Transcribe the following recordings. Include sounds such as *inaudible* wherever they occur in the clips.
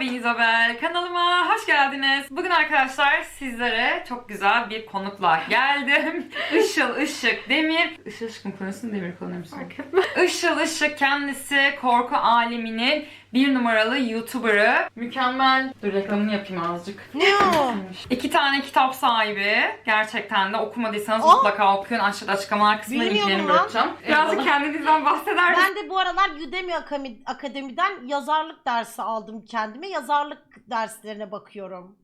ben İzabel. Kanalıma hoş geldiniz. Bugün arkadaşlar sizlere çok güzel bir konukla geldim. *laughs* Işıl Işık Demir. Işıl Işık mı kullanıyorsun, Demir kullanıyor musun? Işıl Işık kendisi korku aleminin bir numaralı YouTuber'ı. Mükemmel. Dur reklamını yapayım azıcık. İki tane kitap sahibi. Gerçekten de okumadıysanız Aa! mutlaka okuyun. Aşağıda açıklama kısmına Bilmiyordum linklerini lan. bırakacağım. Birazcık kendinizden bahseder misiniz? Ben de bu aralar Udemy Akami- Akademi'den yazarlık dersi aldım kendime. Yazarlık derslerine bakıyorum.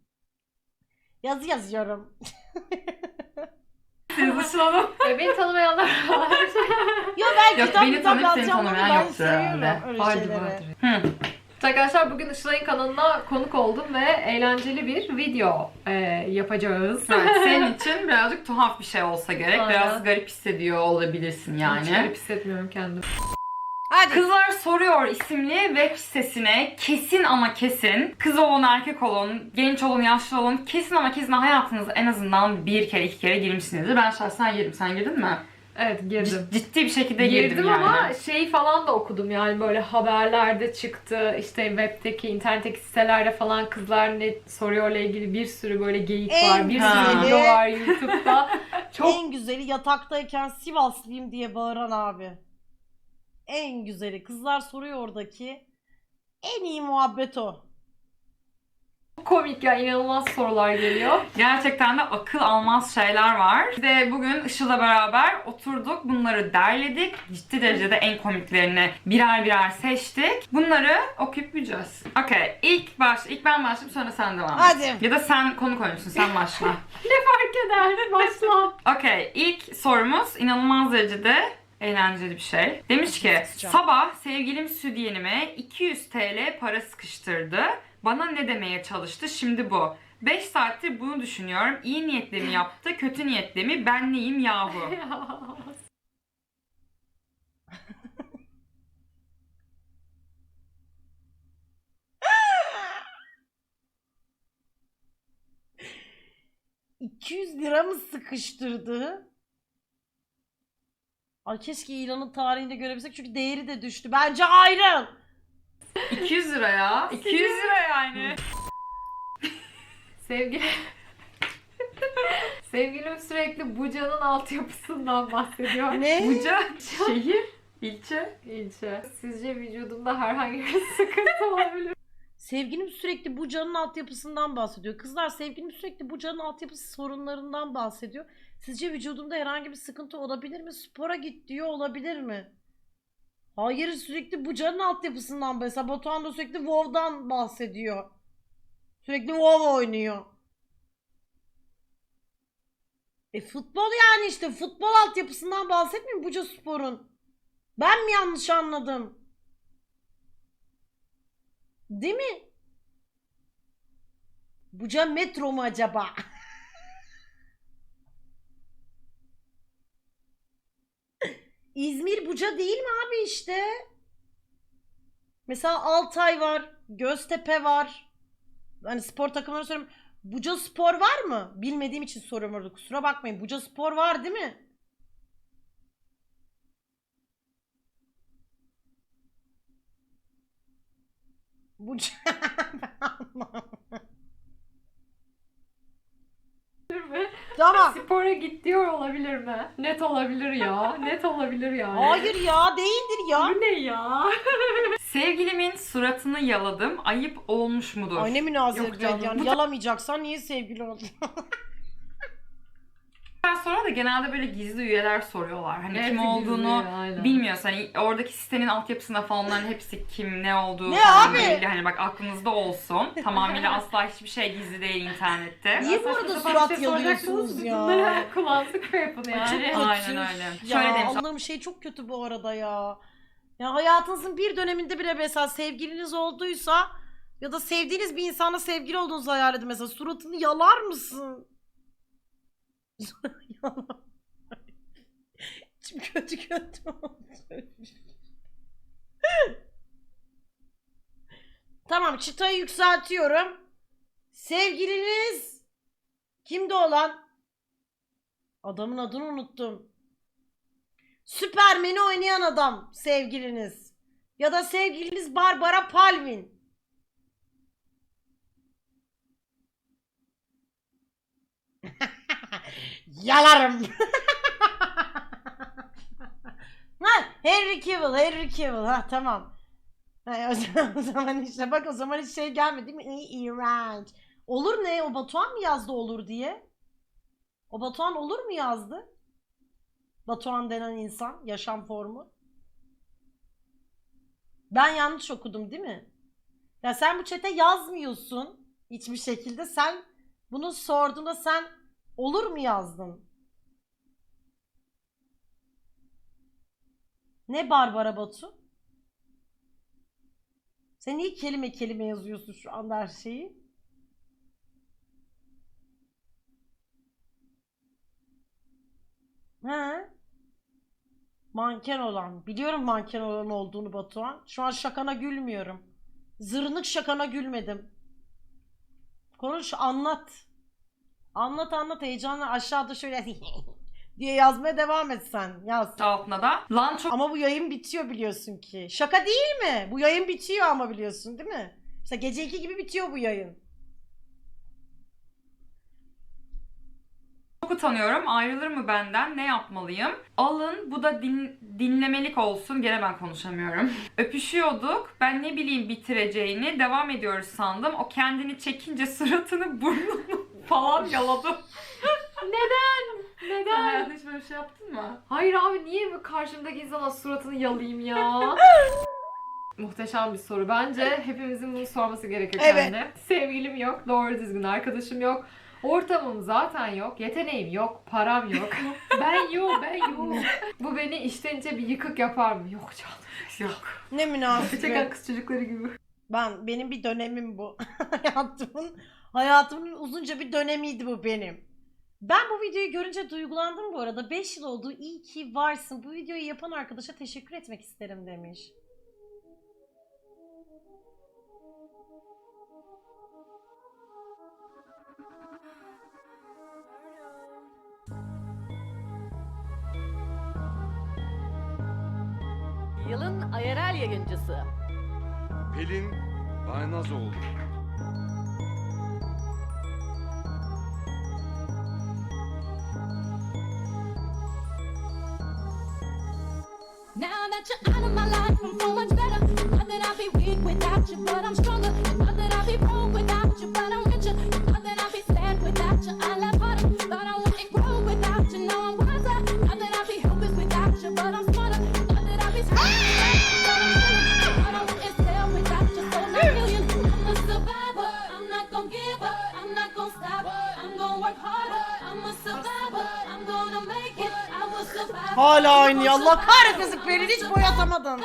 Yazı yazıyorum. *laughs* Işıl Hanım. E, beni tanımayanlar var. Yo ben Yok kitap beni kitap tanıyıp seni yazacağım ama tanımayan ben yoktur seviyorum herhalde. öyle Vardır şeyleri. vardır. Hı. Arkadaşlar bugün Işılay'ın kanalına konuk oldum ve eğlenceli bir video e, yapacağız. Evet, *laughs* senin için birazcık tuhaf bir şey olsa gerek. Aynen. Biraz garip hissediyor olabilirsin Hiç yani. garip hissetmiyorum kendimi. Hadi. Kızlar Soruyor isimli web sitesine kesin ama kesin kız olun erkek olun genç olun yaşlı olun kesin ama kesin hayatınızda en azından bir kere iki kere girmişsinizdir. Ben şahsen girdim. Sen girdin mi? Evet girdim. Cid- ciddi bir şekilde girdim, Girdim yani. ama şeyi falan da okudum yani böyle haberlerde çıktı işte webdeki internetteki sitelerde falan kızlar ne soruyorla ilgili bir sürü böyle geyik En var bir sürü video var YouTube'da *laughs* çok En güzeli yataktayken Sivaslıyım diye bağıran abi. En güzeli. Kızlar soruyor oradaki. En iyi muhabbet o. komik ya inanılmaz sorular geliyor. Gerçekten de akıl almaz şeyler var. Biz de bugün Işıl'la beraber oturduk. Bunları derledik. Ciddi derecede en komiklerini birer birer seçtik. Bunları okuyup bileceğiz. Okey. İlk baş, ilk ben başlayayım sonra sen devam et. Hadi. Ya da sen konu koymuşsun. Sen başla. *laughs* Fark eder başla. Okey. ilk sorumuz inanılmaz derecede eğlenceli bir şey. Demiş ki sabah sevgilim südyenime 200 TL para sıkıştırdı. Bana ne demeye çalıştı şimdi bu. 5 saattir bunu düşünüyorum. İyi niyetli mi yaptı, kötü niyetli mi? Ben neyim yahu? *laughs* 200 lira mı sıkıştırdı? Ay keşke ilanın tarihini de görebilsek çünkü değeri de düştü. Bence ayrıl. 200 lira ya. 200 lira yani. Sevgi... Sevgilim sürekli Buca'nın altyapısından bahsediyor. Ne? Buca, şehir, ilçe. İlçe. Sizce vücudumda herhangi bir sıkıntı olabilir? Sevgilim sürekli bu canın altyapısından bahsediyor. Kızlar sevgilim sürekli bu canın altyapısı sorunlarından bahsediyor. Sizce vücudumda herhangi bir sıkıntı olabilir mi? Spora git diyor olabilir mi? Hayır sürekli bu canın altyapısından mesela Batuhan da sürekli WoW'dan bahsediyor. Sürekli WoW oynuyor. E futbol yani işte futbol altyapısından bahsetmiyor Buca Spor'un? Ben mi yanlış anladım? Değil mi? Buca metro mu acaba? *laughs* İzmir Buca değil mi abi işte? Mesela Altay var, Göztepe var. Hani spor takımları soruyorum. Buca Spor var mı? Bilmediğim için soruyorum orada. Kusura bakmayın. Buca Spor var değil mi? Buca... *laughs* tamam. Spora git diyor olabilir mi? Net olabilir ya. Net olabilir yani. Hayır ya değildir ya. Bu ne ya? *laughs* Sevgilimin suratını yaladım. Ayıp olmuş mudur? Ay ne Yok münasebet canım. yani. Yalamayacaksan niye sevgili oldun? *laughs* Sonra da genelde böyle gizli üyeler soruyorlar. Hani kim Hepsi olduğunu gizli, aynen. bilmiyorsun. Hani oradaki sitenin altyapısında falan onların hepsi kim, ne olduğu Ne falan abi? belli. Hani bak aklınızda olsun. *laughs* Tamamıyla asla hiçbir şey gizli değil internette. Niye bu Saçma arada sapan surat şey yalıyorsunuz ya? Bunları *laughs* kulağınızı yapın Çok yani. kötü. Aynen öyle. Ya Şöyle demiş. Allah'ım şey çok kötü bu arada ya. Ya hayatınızın bir döneminde bile mesela sevgiliniz olduysa ya da sevdiğiniz bir insanla sevgili olduğunuzu hayal edin mesela suratını yalar mısın? *laughs* Yalar. İçim kötü kötü tamam çıtayı yükseltiyorum. Sevgiliniz kimde olan? Adamın adını unuttum. Süpermen'i oynayan adam sevgiliniz. Ya da sevgiliniz Barbara Palvin. Yalarım. *laughs* ha, Henry Cavill, Henry Cavill. Ha tamam. Ha, o, zaman, o zaman işte bak o zaman hiç şey gelmedi değil mi? İğrenç. Olur ne? O Batuhan mı yazdı olur diye? O Batuhan olur mu yazdı? Batuhan denen insan, yaşam formu. Ben yanlış okudum değil mi? Ya sen bu çete yazmıyorsun hiçbir şekilde. Sen bunu sorduğunda sen olur mu yazdın? Ne Barbara Batu? Sen niye kelime kelime yazıyorsun şu anda her şeyi? He? Manken olan. Biliyorum manken olan olduğunu Batuhan. Şu an şakana gülmüyorum. Zırnık şakana gülmedim. Konuş anlat. Anlat anlat heyecanla aşağıda şöyle *laughs* diye yazmaya devam et sen. Yaz. altına da lan çok Ama bu yayın bitiyor biliyorsun ki. Şaka değil mi? Bu yayın bitiyor ama biliyorsun değil mi? İşte gece 2 gibi bitiyor bu yayın. Çok utanıyorum. Ayrılır mı benden? Ne yapmalıyım? Alın bu da din- dinlemelik olsun. Gene ben konuşamıyorum. *laughs* Öpüşüyorduk. Ben ne bileyim bitireceğini. Devam ediyoruz sandım. O kendini çekince suratını burnunu falan yaladı. Neden? Sen Neden? hayatında hiç böyle bir şey yaptın mı? Hayır abi niye bu karşımdaki insana suratını yalayayım ya? *laughs* Muhteşem bir soru. Bence hepimizin bunu sorması gerekiyor Evet. kendine. Sevgilim yok, doğru düzgün arkadaşım yok. Ortamım zaten yok, yeteneğim yok, param yok. *laughs* ben yok, ben yok. Bu beni içten içe bir yıkık yapar mı? Yok canım. Yok. Ne münasebet. Çeken kız çocukları gibi. Ben benim bir dönemim bu. *laughs* hayatımın hayatımın uzunca bir dönemiydi bu benim. Ben bu videoyu görünce duygulandım bu arada. 5 yıl oldu. İyi ki varsın. Bu videoyu yapan arkadaşa teşekkür etmek isterim demiş. Yılın IRL yayıncısı. Pelin Baynazoğlu. That you're out of my life, Hala oynuyor. Allah kahretmesin Pelin hiç boyatamadın.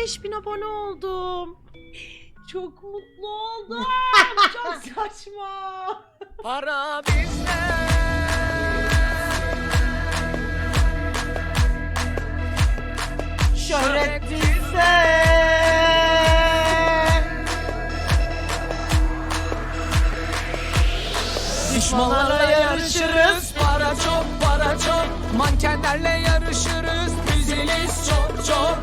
5000 abone oldum. Çok mutlu oldum. *laughs* Çok saçma. Para bizde. Şöhret bizde. Düşmanlarla yarışırız Para çok para çok Mankenlerle yarışırız Düzeliz çok çok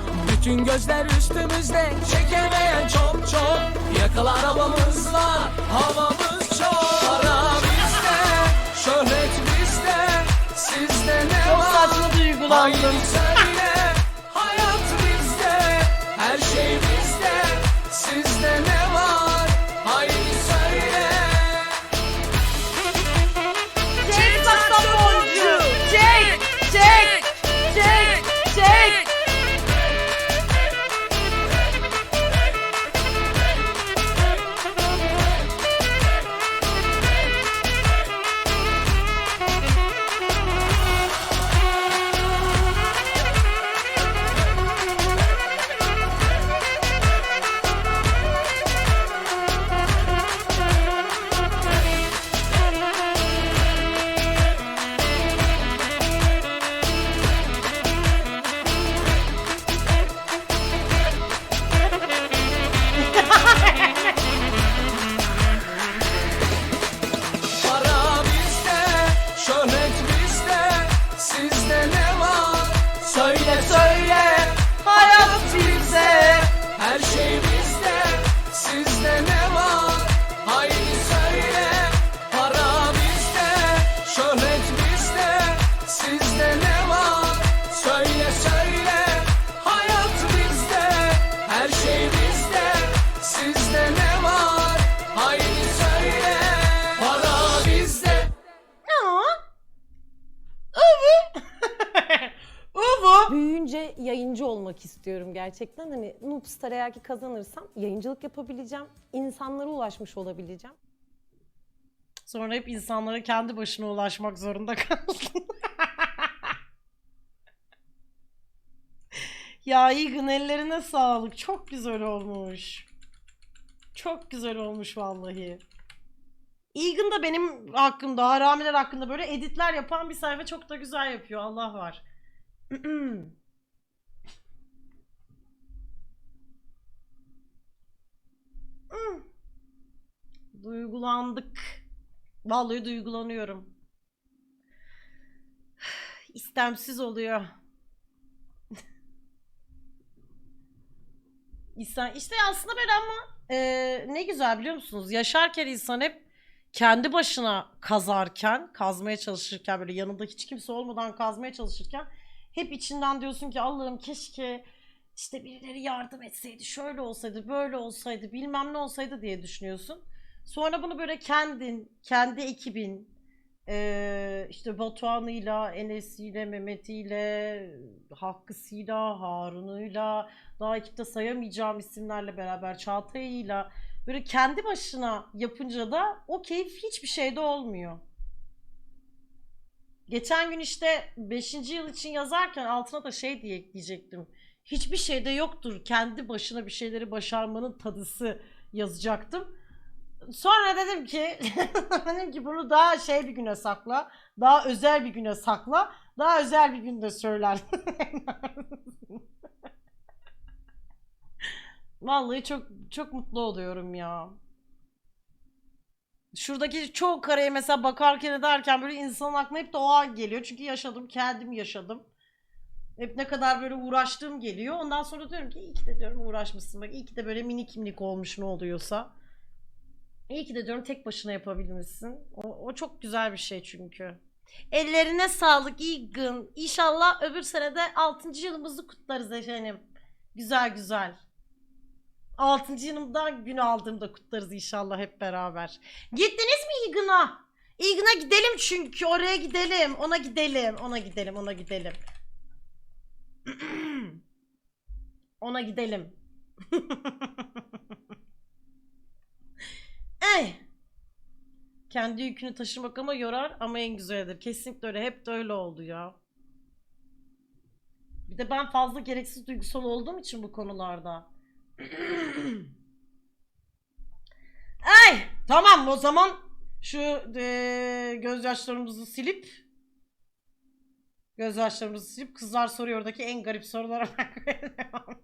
Bütün gözler üstümüzde Çekemeyen çok çok. Yakalı arabamız var Havamız çok. Para bizde Şöhret bizde. Sizde ne Çok var? saçma duygulandım. Hayat bizde. Her şey bizde Sizde ne sizden yayıncı olmak istiyorum gerçekten. Hani Noobstar eğer ki kazanırsam yayıncılık yapabileceğim, insanlara ulaşmış olabileceğim. Sonra hep insanlara kendi başına ulaşmak zorunda kaldın. *laughs* ya Egan ellerine sağlık. Çok güzel olmuş. Çok güzel olmuş vallahi. Egan da benim hakkımda, haramiler hakkında böyle editler yapan bir sayfa çok da güzel yapıyor. Allah var. *clears throat* Duygulandık. Vallahi duygulanıyorum. İstemsiz oluyor. İnsan, işte aslında böyle ama e, ne güzel biliyor musunuz? Yaşarken insan hep kendi başına kazarken, kazmaya çalışırken böyle yanında hiç kimse olmadan kazmaya çalışırken hep içinden diyorsun ki Allah'ım keşke işte birileri yardım etseydi, şöyle olsaydı, böyle olsaydı, bilmem ne olsaydı diye düşünüyorsun. Sonra bunu böyle kendin, kendi ekibin, eee, işte Batuhan'ıyla, Enes'iyle, Mehmet'iyle, Hakkı'sıyla, Harun'uyla, daha ekipte sayamayacağım isimlerle beraber Çağatay'ıyla böyle kendi başına yapınca da o keyif hiçbir şeyde olmuyor. Geçen gün işte 5. yıl için yazarken altına da şey diye ekleyecektim. Hiçbir şeyde yoktur kendi başına bir şeyleri başarmanın tadısı yazacaktım. Sonra dedim ki *laughs* dedim ki bunu daha şey bir güne sakla. Daha özel bir güne sakla. Daha özel bir günde söyler. *laughs* Vallahi çok çok mutlu oluyorum ya. Şuradaki çoğu kareye mesela bakarken ederken böyle insanın aklına hep de o an geliyor. Çünkü yaşadım, kendim yaşadım. Hep ne kadar böyle uğraştığım geliyor. Ondan sonra diyorum ki iyi ki de diyorum uğraşmışsın bak. iyi ki de böyle minik minik olmuş ne oluyorsa. İyi ki de diyorum tek başına yapabilmişsin. O, o çok güzel bir şey çünkü. Ellerine sağlık Egan. İnşallah öbür sene de 6. yılımızı kutlarız efendim. Güzel güzel. 6. yılımda gün aldığımda kutlarız inşallah hep beraber. Gittiniz mi Egan'a? Egan'a gidelim çünkü oraya gidelim. Ona gidelim. Ona gidelim. Ona gidelim. *clears throat* Ona gidelim. *laughs* Ey! Kendi yükünü taşımak ama yorar ama en güzelidir. Kesinlikle öyle. Hep de öyle oldu ya. Bir de ben fazla gereksiz duygusal olduğum için bu konularda. Ay! *clears throat* Tamam o zaman şu eee, gözyaşlarımızı silip gözyaşlarımızı silip kızlar soruyor'daki en garip sorulara *laughs* bakmaya devam.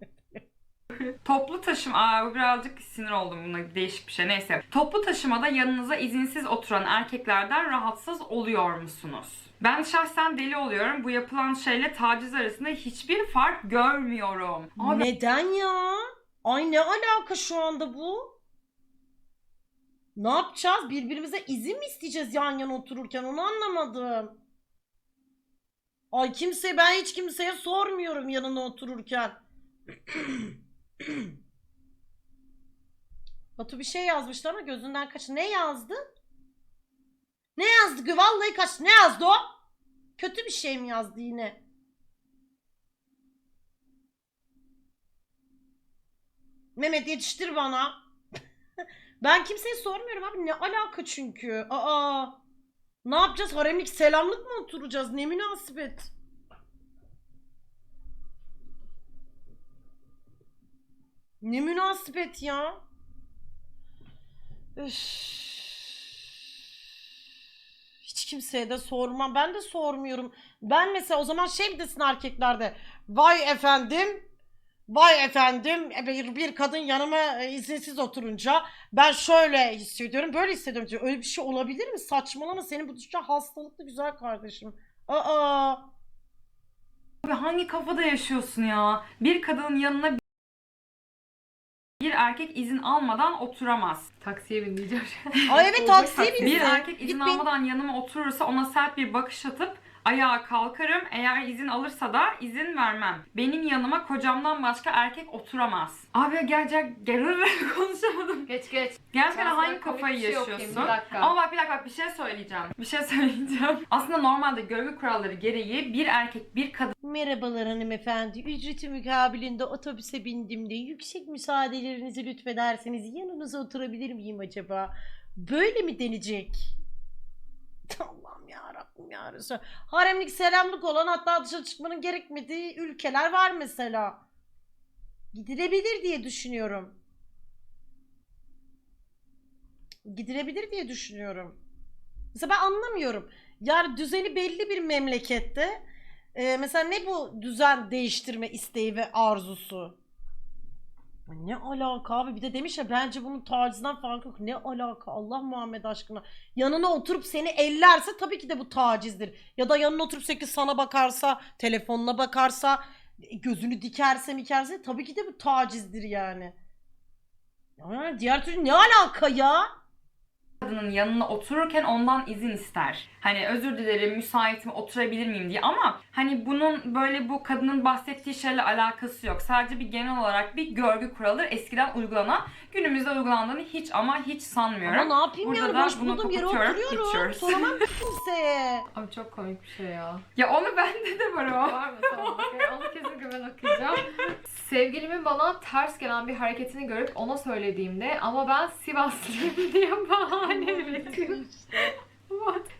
Toplu taşıma, aa birazcık sinir oldum buna değişik bir şey neyse. Toplu taşımada yanınıza izinsiz oturan erkeklerden rahatsız oluyor musunuz? Ben şahsen deli oluyorum. Bu yapılan şeyle taciz arasında hiçbir fark görmüyorum. Abi Neden ya? Ay ne alaka şu anda bu? Ne yapacağız? Birbirimize izin mi isteyeceğiz yan yana otururken? Onu anlamadım. Ay kimse ben hiç kimseye sormuyorum yanına otururken. *clears throat* Batu bir şey yazmıştı ama gözünden kaç. Ne yazdı? Ne yazdı? Vallahi kaç. Ne yazdı o? Kötü bir şey mi yazdı yine? Mehmet yetiştir bana. *laughs* ben kimseye sormuyorum abi. Ne alaka çünkü? Aa. Ne yapacağız? Haremlik selamlık mı oturacağız? Ne münasebet? Ne münasebet ya? Üf. Hiç kimseye de sormam. Ben de sormuyorum. Ben mesela o zaman şey mi desin erkeklerde? Vay efendim. Vay efendim e, bir, bir kadın yanıma e, izinsiz oturunca ben şöyle hissediyorum böyle hissediyorum diyor. Öyle bir şey olabilir mi? Saçmalama senin bu düşünce hastalıklı güzel kardeşim. Aa. hangi kafada yaşıyorsun ya? Bir kadının yanına bir erkek izin almadan oturamaz. Taksiye bin diyeceğim. Ay evet *laughs* taksiye Bir binsin. erkek izin Git bin. almadan yanıma oturursa ona sert bir bakış atıp Ayağa kalkarım. Eğer izin alırsa da izin vermem. Benim yanıma kocamdan başka erkek oturamaz. Abi gerçek gerçek *laughs* konuşamadım. Geç geç. Gerçekten Ben sana hangi komik kafayı bir şey okuyayım, yaşıyorsun? bir dakika. Ama bak bir dakika bak bir şey söyleyeceğim. Bir şey *laughs* söyleyeceğim. Aslında normalde görgü kuralları gereği bir erkek bir kadın Merhabalar hanımefendi. Ücreti mukabilinde otobüse bindim de yüksek müsaadelerinizi lütfederseniz yanınıza oturabilir miyim acaba? Böyle mi denecek? *laughs* Allah'ım ya Rabbim ya Resul. Haremlik selamlık olan hatta dışarı çıkmanın gerekmediği ülkeler var mesela. Gidilebilir diye düşünüyorum. Gidilebilir diye düşünüyorum. Mesela ben anlamıyorum. Yani düzeni belli bir memlekette ee, mesela ne bu düzen değiştirme isteği ve arzusu? Ne alaka abi? Bir de demiş ya bence bunun tacizden farkı yok. Ne alaka Allah Muhammed aşkına. Yanına oturup seni ellerse tabii ki de bu tacizdir. Ya da yanına oturup sürekli sana bakarsa, telefonuna bakarsa, gözünü dikerse mikerse tabii ki de bu tacizdir yani. Ya diğer türlü ne alaka ya? Kadının yanına otururken ondan izin ister. Hani özür dilerim müsaitim oturabilir miyim diye ama hani bunun böyle bu kadının bahsettiği şeyle alakası yok. Sadece bir genel olarak bir görgü kuralıdır. Eskiden uygulanan günümüzde uygulandığını hiç ama hiç sanmıyorum. Ama ne yapayım Burada yani da boş bunu bulduğum yere oturuyorum. geçiyoruz. Soramam ki *laughs* kimseye. Abi çok komik bir şey ya. Ya onu bende de var o. Var mı? Tamam. Onu kesinlikle ben okuyacağım. Sevgilimin bana ters gelen bir hareketini görüp ona söylediğimde ama ben Sivaslıyım *laughs* diye bahane üretiyor.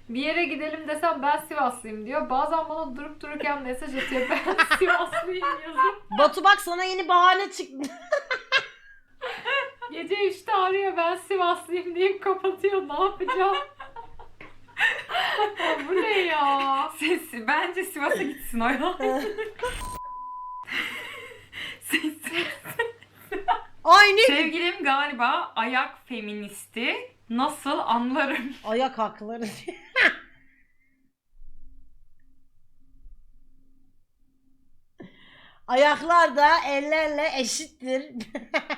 bir yere gidelim desem ben Sivaslıyım diyor. Bazen bana durup dururken mesaj atıyor. Ben *laughs* Sivaslıyım yazıp. Batu bak sana yeni bahane çıktı. *laughs* Gece 3'te arıyor ben Sivaslıyım deyip kapatıyor. Ne yapacağım? Ya Bu ne ya? Sesi bence Sivas'a gitsin o ya. *laughs* Sesi. Ay ne? Sevgilim galiba ayak feministi. Nasıl anlarım? *laughs* Ayak hakları. Ayaklar da ellerle eşittir.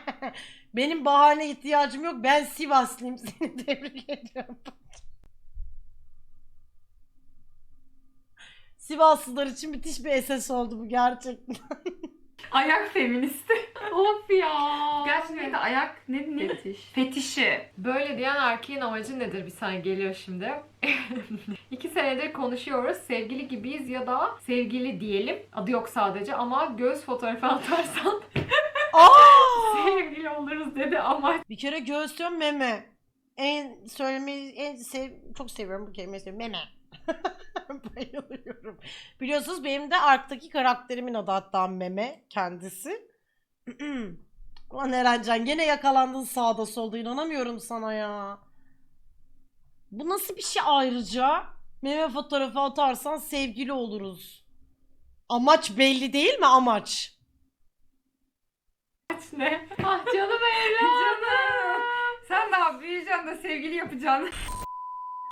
*laughs* Benim bahane ihtiyacım yok. Ben Sivaslıyım. *laughs* Seni tebrik ediyorum. Sivaslılar için müthiş bir eses oldu bu gerçekten. Ayak feministi. *laughs* Of ya. Gerçekten de ayak ne ne? Fetiş. Fetişi. Böyle diyen erkeğin amacı nedir? Bir saniye geliyor şimdi. *laughs* İki senedir konuşuyoruz. Sevgili gibiyiz ya da sevgili diyelim. Adı yok sadece ama göz fotoğrafı atarsan *laughs* sevgili oluruz dedi ama Bir kere göğsüm meme. En söylemeyi en sev çok seviyorum bu kelimeyi seviyorum. Meme. *laughs* Bayılıyorum. Biliyorsunuz benim de Ark'taki karakterimin adı hatta Meme kendisi. *clears throat* Ulan Erencan gene yakalandın sağda solda inanamıyorum sana ya. Bu nasıl bir şey ayrıca? Meme fotoğrafı atarsan sevgili oluruz. Amaç belli değil mi amaç? ne? Ah canım evladım. *laughs* Canım. Sen daha büyüyeceksin de sevgili yapacaksın.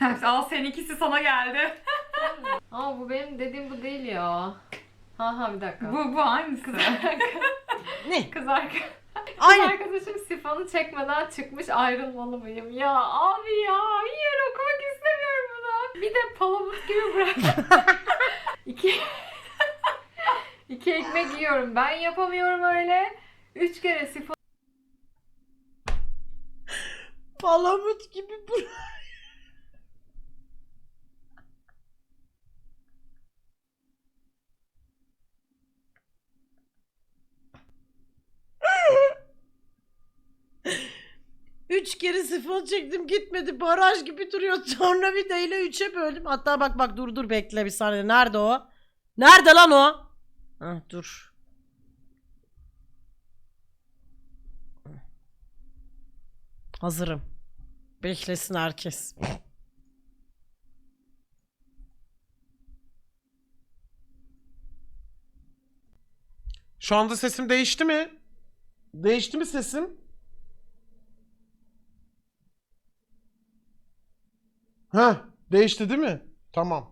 Tamam, Al seninkisi sana geldi. *laughs* Ama bu benim dediğim bu değil ya. Ha ha bir dakika. Bu bu hangisi? *laughs* Ne? Kız, arka... Kız Aynı. arkadaşım sifanı çekmeden çıkmış ayrılmalı mıyım? Ya abi ya hayır okumak istemiyorum bunu. Bir de palamut gibi bırak. *laughs* İki... İki ekmek yiyorum. Ben yapamıyorum öyle. Üç kere sifon Palamut gibi bırak. Üç kere sifon çektim gitmedi. Baraj gibi duruyor. *laughs* Tornavida ile üçe böldüm. Hatta bak bak dur dur bekle bir saniye. Nerede o? Nerede lan o? Hah dur. Hazırım. Beklesin herkes. Şu anda sesim değişti mi? Değişti mi sesim? Ha, değişti değil mi? Tamam.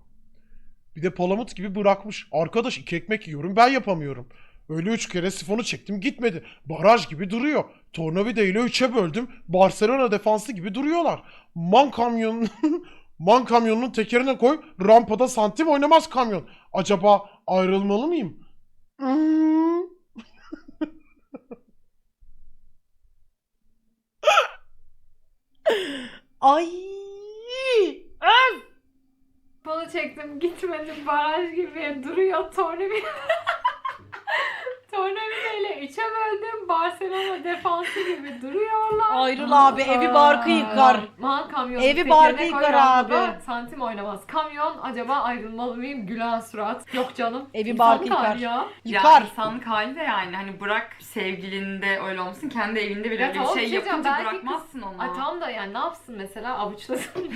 Bir de palamut gibi bırakmış. Arkadaş iki ekmek yiyorum ben yapamıyorum. Öyle üç kere sifonu çektim gitmedi. Baraj gibi duruyor. Tornavida ile üçe böldüm. Barcelona defansı gibi duruyorlar. Man kamyonun *laughs* Man kamyonunun tekerine koy. Rampada santim oynamaz kamyon. Acaba ayrılmalı mıyım? Hmm. *laughs* Ay. Bunu çektim gitmedim baraj gibi duruyor tornavida. *laughs* Tornavida ile üçe böldüm. Barcelona defansı gibi duruyorlar. Ayrıl abi evi barkı yıkar. Man kamyonu Evi barkı yıkar abi. Santim oynamaz. Kamyon acaba ayrılmalı mıyım? Gülen surat. Yok canım. Evi barkı yıkar. Ya. Yıkar. Ya insanlık hali de yani hani bırak sevgilinde öyle olmasın kendi evinde bile Ya bir şey bir şey yapınca bırakmazsın onu. Ay tamam da yani ne yapsın mesela avuçlasın. *laughs*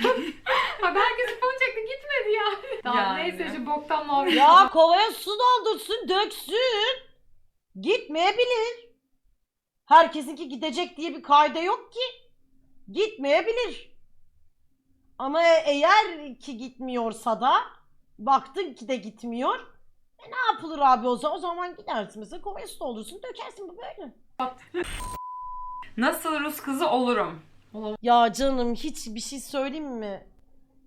ha belki sifon çekti gitmedi yani. Tamam Yani. neyse şu boktan muhabbet. Ya kovaya su doldursun, döksün. Gitmeyebilir. Herkesinki gidecek diye bir kaide yok ki. Gitmeyebilir. Ama eğer ki gitmiyorsa da baktın ki de gitmiyor. E ne yapılır abi o zaman? O zaman gidersin mesela kovaya su doldursun, dökersin bu böyle. Nasıl Rus kızı olurum? Ya canım hiç bir şey söyleyeyim mi?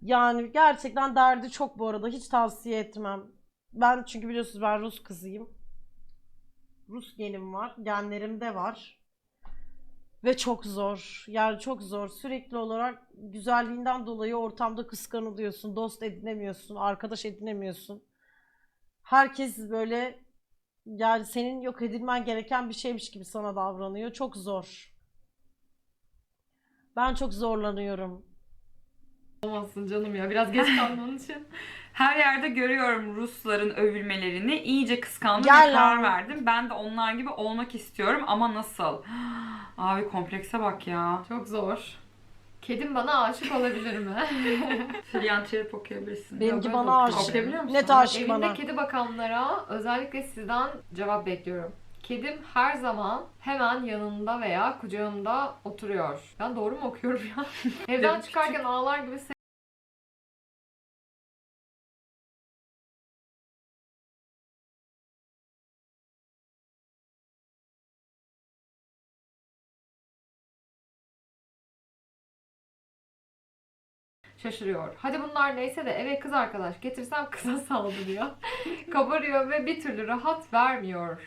Yani gerçekten derdi çok bu arada. Hiç tavsiye etmem. Ben çünkü biliyorsunuz ben Rus kızıyım. Rus genim var. Genlerimde var. Ve çok zor. Yani çok zor. Sürekli olarak güzelliğinden dolayı ortamda kıskanılıyorsun. Dost edinemiyorsun. Arkadaş edinemiyorsun. Herkes böyle yani senin yok edilmen gereken bir şeymiş gibi sana davranıyor. Çok zor. Ben çok zorlanıyorum. Olmasın canım ya biraz geç kaldığın için. *laughs* Her yerde görüyorum Rusların övülmelerini. İyice kıskandım Gel ve karar lan. verdim. Ben de onlar gibi olmak istiyorum ama nasıl? *gasps* Abi komplekse bak ya. Çok zor. Kedim bana aşık olabilir mi? *laughs* Filyan Çelip okuyabilirsin. Benimki ben bana aşık. okuyabiliyor musun? Net aşık Evinde bana. kedi bakanlara özellikle sizden cevap bekliyorum. Kedim her zaman hemen yanında veya kucağımda oturuyor. Ben doğru mu okuyorum ya? *laughs* Evden çıkarken ağlar gibi şaşırıyor. Hadi bunlar neyse de eve kız arkadaş getirsem *laughs* kıza saldırıyor. Kabarıyor ve bir türlü rahat vermiyorum.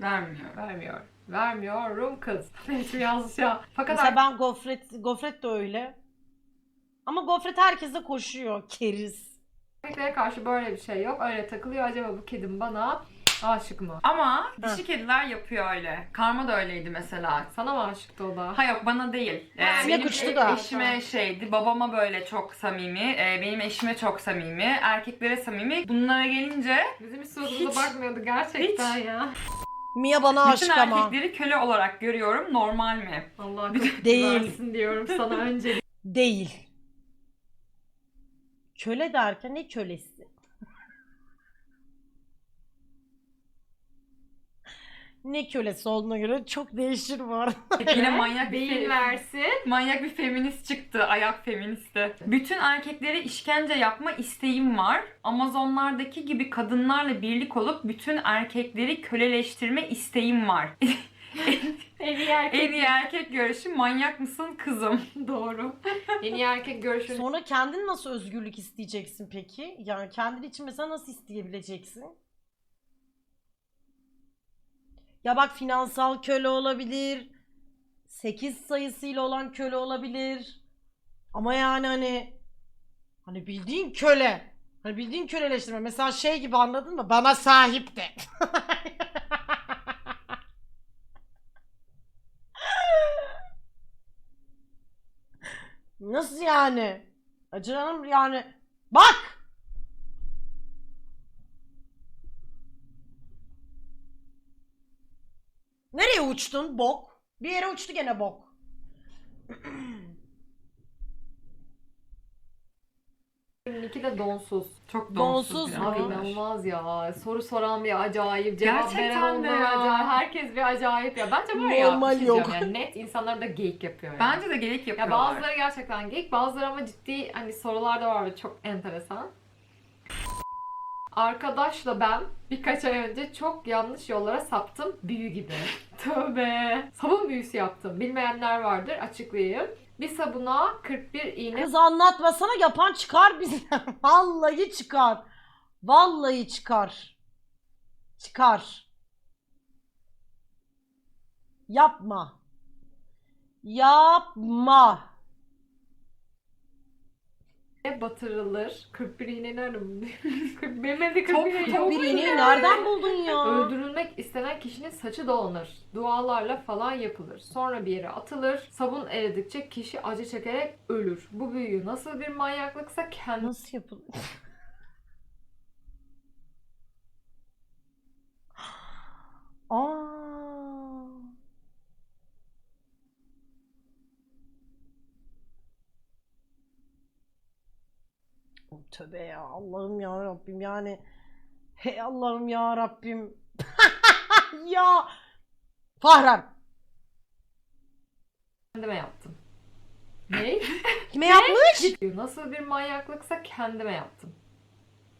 Vermiyor. Vermiyor. Vermiyorum kız. *laughs* Hiç yanlış ya. Fakat Mesela ben gofret, gofret de öyle. Ama gofret herkese koşuyor. Keriz. erkeklere karşı böyle bir şey yok. Öyle takılıyor. Acaba bu kedim bana aşık mı? Ama dişi kediler yapıyor öyle. Karma da öyleydi mesela. Sana mı aşıktı o da? Ha yok bana değil. Ee, Ha, benim uçtu e- da. eşime şeydi. Babama böyle çok samimi. e, benim eşime çok samimi. Erkeklere samimi. Bunlara gelince Bizim hiç suratımıza Hiç. bakmıyordu gerçekten Hiç. ya. Mia bana bütün aşık ama. erkekleri köle olarak görüyorum. Normal mi? Allah akıl Değil. versin diyorum sana önce. Değil. Köle derken ne kölesi? Ne kölesi olduğuna göre çok değişir var. Yine manyak bir Beyin fe- versin. Manyak bir feminist çıktı. Ayak feministi. Bütün erkeklere işkence yapma isteğim var. Amazonlardaki gibi kadınlarla birlik olup bütün erkekleri köleleştirme isteğim var. *laughs* En iyi erkek. en iyi erkek görüşü manyak mısın kızım? *laughs* Doğru. en iyi erkek görüşünü Sonra kendin nasıl özgürlük isteyeceksin peki? Yani kendin için mesela nasıl isteyebileceksin? Ya bak finansal köle olabilir. 8 sayısıyla olan köle olabilir. Ama yani hani hani bildiğin köle. Hani bildiğin köleleştirme. Mesela şey gibi anladın mı? Bana sahip de. *laughs* Nasıl yani? Ya Canım yani bak. Uçtun bok? Bir yere uçtu gene bok. iki de donsuz. Çok Donsuz donsuz, mu? ya. Abi inanılmaz ya. Soru soran bir acayip. Cevap Gerçekten veren de onlar ya. acayip. Herkes bir acayip ya. Bence var ya. Normal şey yok. diyeceğim Yani net insanlar da geyik yapıyor. Yani. Bence de gerek Ya yapıyorlar. bazıları gerçekten geyik, bazıları ama ciddi hani sorular da var ve çok enteresan. Arkadaşla ben birkaç ay önce çok yanlış yollara saptım büyü gibi. *laughs* Tövbe. Sabun büyüsü yaptım. Bilmeyenler vardır açıklayayım. Bir sabuna 41 iğne Kız anlatmasana yapan çıkar bizden. *laughs* Vallahi çıkar. Vallahi çıkar. Çıkar. Yapma. Yapma. Batırılır. 41 iğne nerede buldun? Benim evde 41 Çok- iğne yok. Bir iğneyi nereden buldun ya? Öldürülmek istenen kişinin saçı dolanır. Dualarla falan yapılır. Sonra bir yere atılır. Sabun eridikçe kişi acı çekerek ölür. Bu büyü nasıl bir manyaklıksa kendi Nasıl yapılır? *gasps* Aa. Tövbe ya Allah'ım ya Rabbim yani hey Allah'ım ya Rabbim *laughs* ya Fahrem kendime yaptım. Ne? *laughs* kime yapmış? Nasıl bir manyaklıksa kendime yaptım.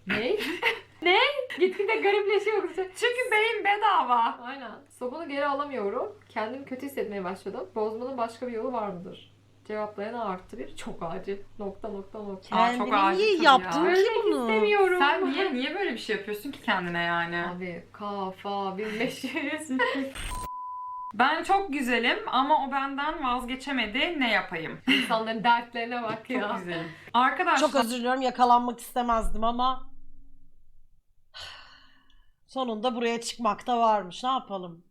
Ne? *laughs* ne? Gitgide garipleşiyor. Çünkü beyin bedava. Aynen. Sabunu geri alamıyorum. Kendimi kötü hissetmeye başladım. Bozmanın başka bir yolu var mıdır? Cevaplayan arttı bir. Çok acil. Nokta nokta nokta. Aa, çok Kendini acil niye tabii yaptın ya. ki bunu? istemiyorum. Sen niye niye böyle bir şey yapıyorsun ki kendine yani? Abi kafa 1500. *laughs* Ben çok güzelim ama o benden vazgeçemedi. Ne yapayım? İnsanların dertlerine bak Çok ya. güzelim. *laughs* Arkadaşlar Çok özür diliyorum yakalanmak istemezdim ama sonunda buraya çıkmak da varmış. Ne yapalım?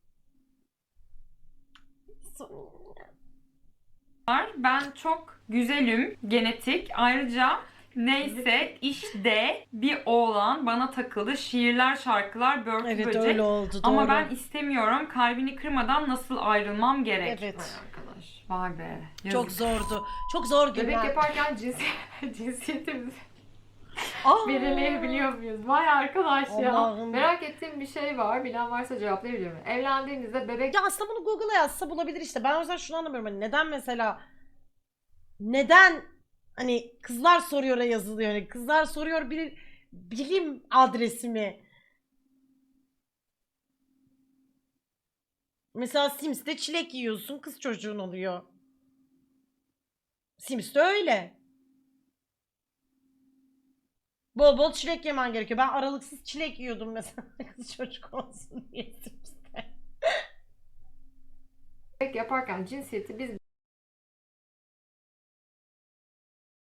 Ben çok güzelim. Genetik. Ayrıca neyse işte bir oğlan bana takıldı. Şiirler, şarkılar, börtü Evet böcek. öyle oldu doğru. Ama ben istemiyorum. Kalbini kırmadan nasıl ayrılmam gerek? Evet. Vay arkadaş. Vay be. yazık. Çok zordu. Çok zor Bebek günler. yaparken cinsi *laughs* cinsiyetimizi! Belirleyebiliyor muyuz? Vay arkadaş ya. Allah'ım. Merak ettiğim bir şey var. Bilen varsa cevaplayabilir mi? Evlendiğinizde bebek Ya aslında bunu Google'a yazsa bulabilir işte. Ben o yüzden şunu anlamıyorum. Hani neden mesela neden hani kızlar soruyor'a yazılıyor. Hani kızlar soruyor bir bilim adresi mi? Mesela Sims'te çilek yiyorsun kız çocuğun oluyor. Sims'te öyle. Bol bol çilek yemen gerekiyor. Ben aralıksız çilek yiyordum mesela *laughs* kız çocuk olsun diye Sims'te. yaparken cinsiyeti biz